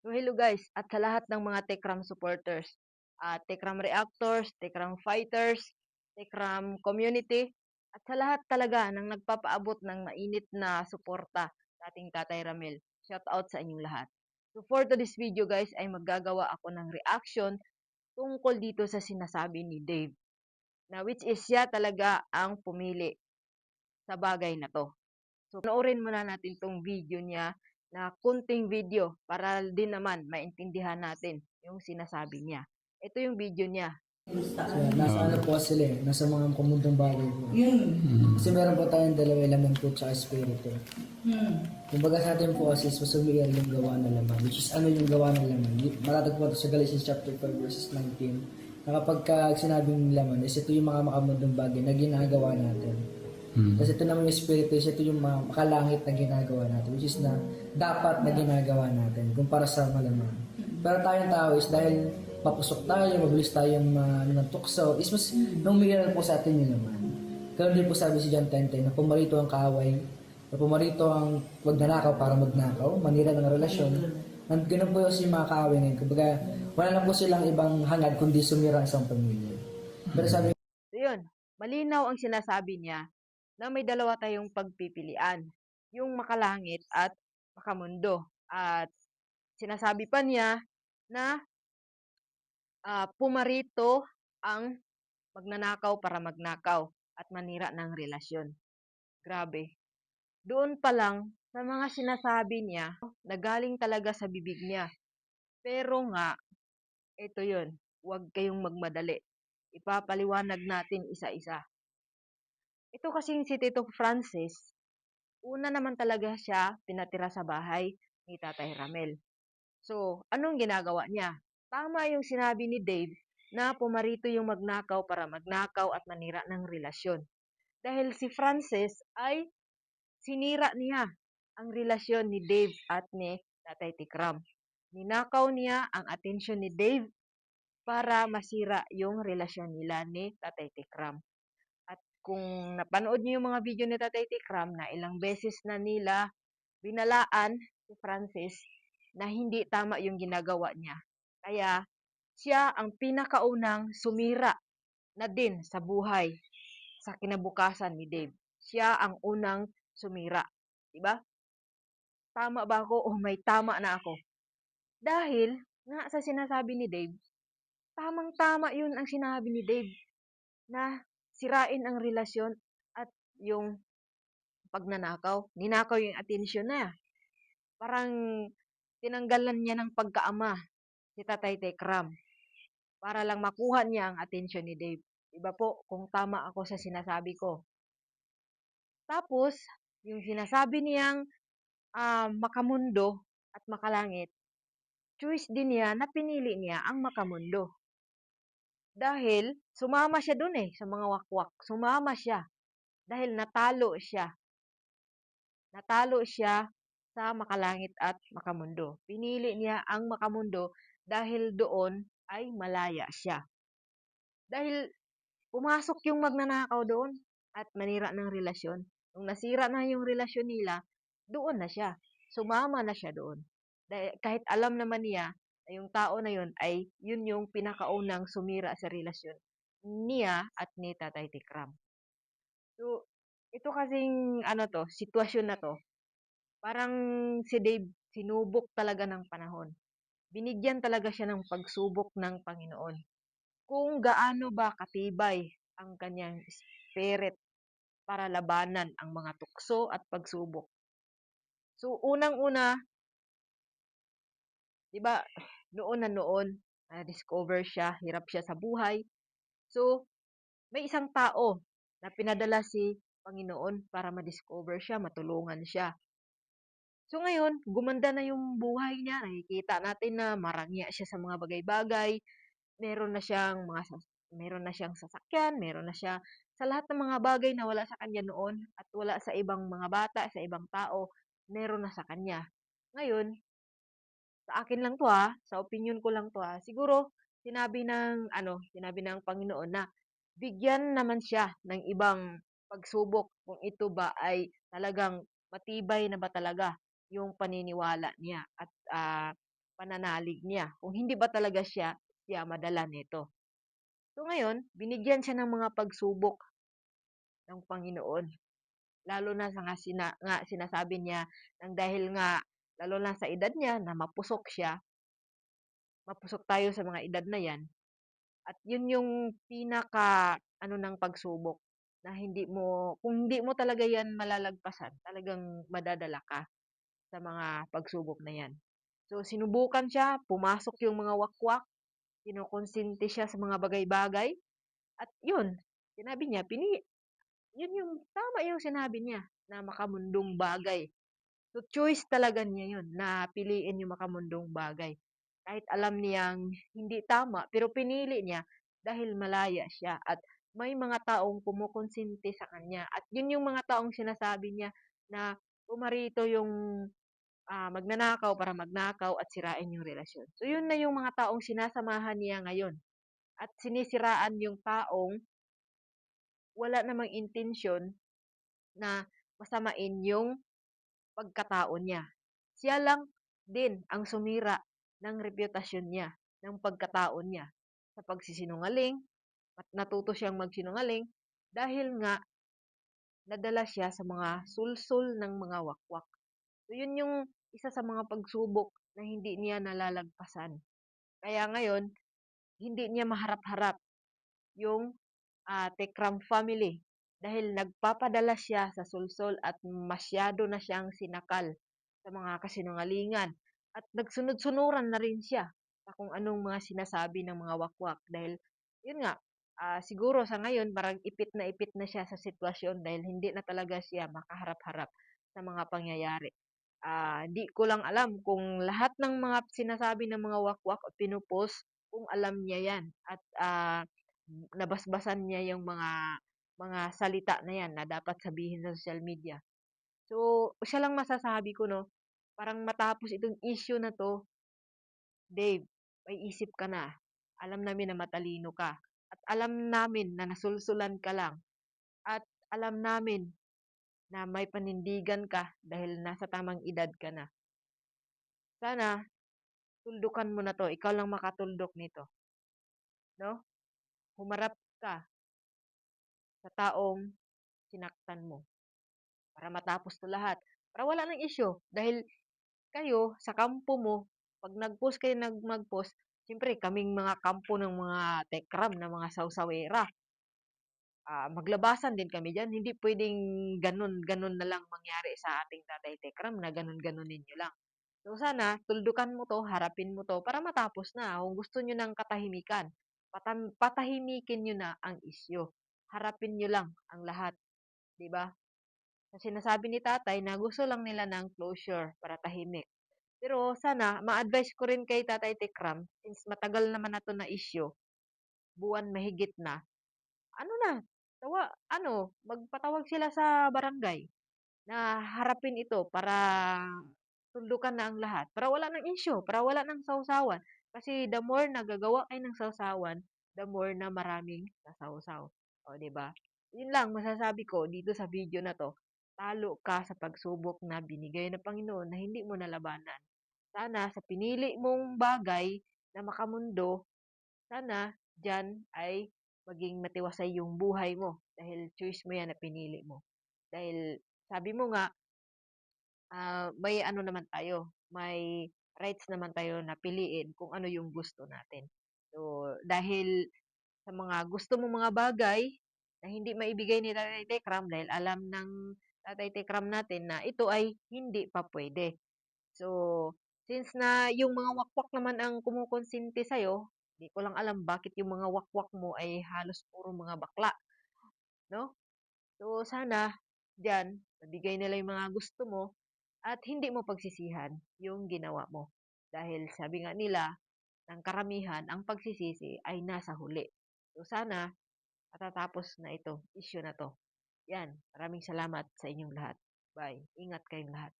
So hello guys, at sa lahat ng mga Tekram supporters, uh, Tekram reactors, Tekram fighters, Tekram community, at sa lahat talaga ng nagpapaabot ng mainit na suporta sa ating Tatay Ramel. Shout out sa inyong lahat. So for today's video guys ay maggagawa ako ng reaction tungkol dito sa sinasabi ni Dave. Na which is siya talaga ang pumili sa bagay na to. So panoorin muna natin tong video niya na kunting video para din naman maintindihan natin yung sinasabi niya. Ito yung video niya. So, nasa ano po sila eh, nasa mga kumundong bagay po. Yun. Kasi meron po tayong dalawa laman po tsaka espiritu. Hmm. Kumbaga sa atin po kasi is masumiyar yung gawa ng laman. Which is ano yung gawa ng laman? Y- Matatag po ito sa Galatians chapter 5 verses 19. Na kapag ka sinabing laman is ito yung mga makamundong bagay na ginagawa natin. Kasi ito naman yung espiritu is ito yung makalangit na ginagawa natin. Which is na dapat na ginagawa natin kumpara sa malaman. Pero tayong tao is dahil papusok tayo, mabilis tayong uh, tukso, is mas numiral po sa atin yung laman. Kaya din po sabi si John 10.10 na pumarito ang kaaway, na pumarito ang magnanakaw para magnakaw, manira ng relasyon. Nang ganun po yung mga kaaway ngayon. Kumbaga, wala na po silang ibang hangad kundi sumira ang isang pamilya. Pero sabi So yun, malinaw ang sinasabi niya na may dalawa tayong pagpipilian. Yung makalangit at makamundo. At sinasabi pa niya na ah, pumarito ang magnanakaw para magnakaw at manira ng relasyon. Grabe. Doon pa lang sa mga sinasabi niya, nagaling talaga sa bibig niya. Pero nga, ito yun, huwag kayong magmadali. Ipapaliwanag natin isa-isa. Ito kasing si Tito Francis, una naman talaga siya pinatira sa bahay ni Tatay Ramel. So, anong ginagawa niya? Tama yung sinabi ni Dave na pumarito yung magnakaw para magnakaw at manira ng relasyon. Dahil si Francis ay sinira niya ang relasyon ni Dave at ni Tatay Tikram. Ninakaw niya ang atensyon ni Dave para masira yung relasyon nila ni Tatay Tikram. Kung napanood niyo yung mga video ni Tatay Tikram na ilang beses na nila binalaan si Francis na hindi tama yung ginagawa niya. Kaya siya ang pinakaunang sumira na din sa buhay sa kinabukasan ni Dave. Siya ang unang sumira. Diba? Tama ba ako o may tama na ako? Dahil nga sa sinasabi ni Dave, tamang-tama yun ang sinabi ni Dave na sirain ang relasyon at yung pagnanakaw. Ninakaw yung atensyon na. Parang tinanggalan niya ng pagkaama si Tatay Tekram para lang makuha niya ang atensyon ni Dave. Iba po kung tama ako sa sinasabi ko. Tapos, yung sinasabi niyang ah, makamundo at makalangit, choice din niya na pinili niya ang makamundo. Dahil sumama siya dun eh sa mga wakwak. Sumama siya. Dahil natalo siya. Natalo siya sa makalangit at makamundo. Pinili niya ang makamundo dahil doon ay malaya siya. Dahil pumasok yung magnanakaw doon at manira ng relasyon. Nung nasira na yung relasyon nila, doon na siya. Sumama na siya doon. Dahil kahit alam naman niya na yung tao na yun ay yun yung pinakaunang sumira sa relasyon niya at ni Tatay Tikram. So, ito kasing ano to, sitwasyon na to, parang si Dave sinubok talaga ng panahon. Binigyan talaga siya ng pagsubok ng Panginoon. Kung gaano ba katibay ang kanyang spirit para labanan ang mga tukso at pagsubok. So, unang-una, di ba, noon na noon, na-discover siya, hirap siya sa buhay. So, may isang tao na pinadala si Panginoon para ma-discover siya, matulungan siya. So ngayon, gumanda na yung buhay niya. Nakikita natin na marangya siya sa mga bagay-bagay. Meron na siyang mga meron na siyang sasakyan, meron na siya sa lahat ng mga bagay na wala sa kanya noon at wala sa ibang mga bata, sa ibang tao, meron na sa kanya. Ngayon, sa akin lang to ha, sa opinion ko lang to ha. Siguro sinabi ng ano, sinabi ng Panginoon na bigyan naman siya ng ibang pagsubok kung ito ba ay talagang matibay na ba talaga yung paniniwala niya at ah, pananalig niya, kung hindi ba talaga siya siya madala nito. So ngayon, binigyan siya ng mga pagsubok ng Panginoon. Lalo na sa nga, sina, nga sinasabi niya nang dahil nga lalo na sa edad niya na mapusok siya, mapusok tayo sa mga edad na yan. At yun yung pinaka ano ng pagsubok na hindi mo kung hindi mo talaga yan malalagpasan, talagang madadala ka sa mga pagsubok na yan. So sinubukan siya, pumasok yung mga wakwak, kinokonsente siya sa mga bagay-bagay. At yun, sinabi niya, pini, yun yung tama yung sinabi niya na makamundong bagay. So choice talaga niya yun na piliin yung makamundong bagay. Kahit alam niyang hindi tama, pero pinili niya dahil malaya siya at may mga taong kumukonsente sa kanya. At yun yung mga taong sinasabi niya na pumarito yung ah, magnanakaw para magnakaw at sirain yung relasyon. So yun na yung mga taong sinasamahan niya ngayon. At sinisiraan yung taong wala namang intensyon na masamain yung pagkatao niya. Siya lang din ang sumira ng reputasyon niya, ng pagkatao niya sa pagsisinungaling, at natuto siyang magsinungaling dahil nga nadala siya sa mga sulsul ng mga wakwak. So yun yung isa sa mga pagsubok na hindi niya nalalagpasan. Kaya ngayon, hindi niya maharap-harap yung uh, Tekram family dahil nagpapadala siya sa sulsol at masyado na siyang sinakal sa mga kasinungalingan at nagsunod-sunuran na rin siya sa kung anong mga sinasabi ng mga wakwak dahil yun nga uh, siguro sa ngayon parang ipit na ipit na siya sa sitwasyon dahil hindi na talaga siya makaharap-harap sa mga pangyayari. Uh, di ko lang alam kung lahat ng mga sinasabi ng mga wakwak o pinupost kung alam niya yan at uh, nabasbasan niya yung mga mga salita na yan na dapat sabihin sa social media. So, siya lang masasabi ko, no, parang matapos itong issue na to, Dave, may isip ka na. Alam namin na matalino ka. At alam namin na nasulsulan ka lang. At alam namin na may panindigan ka dahil nasa tamang edad ka na. Sana, tuldukan mo na to. Ikaw lang makatuldok nito. No? Humarap ka sa taong sinaktan mo. Para matapos to lahat. Para wala ng issue. Dahil kayo, sa kampo mo, pag nag-post kayo nag mag-post, siyempre kaming mga kampo ng mga tekram, ng mga sausawera. Uh, maglabasan din kami dyan. Hindi pwedeng ganun-ganun na lang mangyari sa ating tatay tekram na ganun-ganun ninyo lang. So sana, tuldukan mo to, harapin mo to para matapos na. Kung gusto nyo ng katahimikan, patahimikin nyo na ang isyo harapin nyo lang ang lahat. ba? Kasi sinasabi ni tatay na gusto lang nila ng closure para tahimik. Pero sana, ma-advise ko rin kay Tatay Tekram, since matagal naman na to na issue, buwan mahigit na, ano na, tawa, ano, magpatawag sila sa barangay na harapin ito para tuldukan na ang lahat. Para wala ng issue, para wala ng sausawan. Kasi the more nagagawa kayo ng sausawan, the more na maraming sasawsaw. O, 'di ba? Yun lang masasabi ko dito sa video na 'to. Talo ka sa pagsubok na binigay ng Panginoon na hindi mo nalabanan. Sana sa pinili mong bagay na makamundo, sana diyan ay maging matiwasay yung buhay mo dahil choice mo yan na pinili mo. Dahil sabi mo nga, uh, may ano naman tayo, may rights naman tayo na piliin kung ano yung gusto natin. So, dahil sa mga gusto mong mga bagay na hindi maibigay ni Tatay Tekram dahil alam ng Tatay Tekram natin na ito ay hindi pa pwede. So, since na yung mga wakwak naman ang kumukonsinti sa'yo, di ko lang alam bakit yung mga wakwak mo ay halos puro mga bakla. No? So, sana dyan, mabigay nila yung mga gusto mo at hindi mo pagsisihan yung ginawa mo. Dahil sabi nga nila, ng karamihan, ang pagsisisi ay nasa huli. So sana matatapos na ito, issue na to. Yan, maraming salamat sa inyong lahat. Bye. Ingat kayong lahat.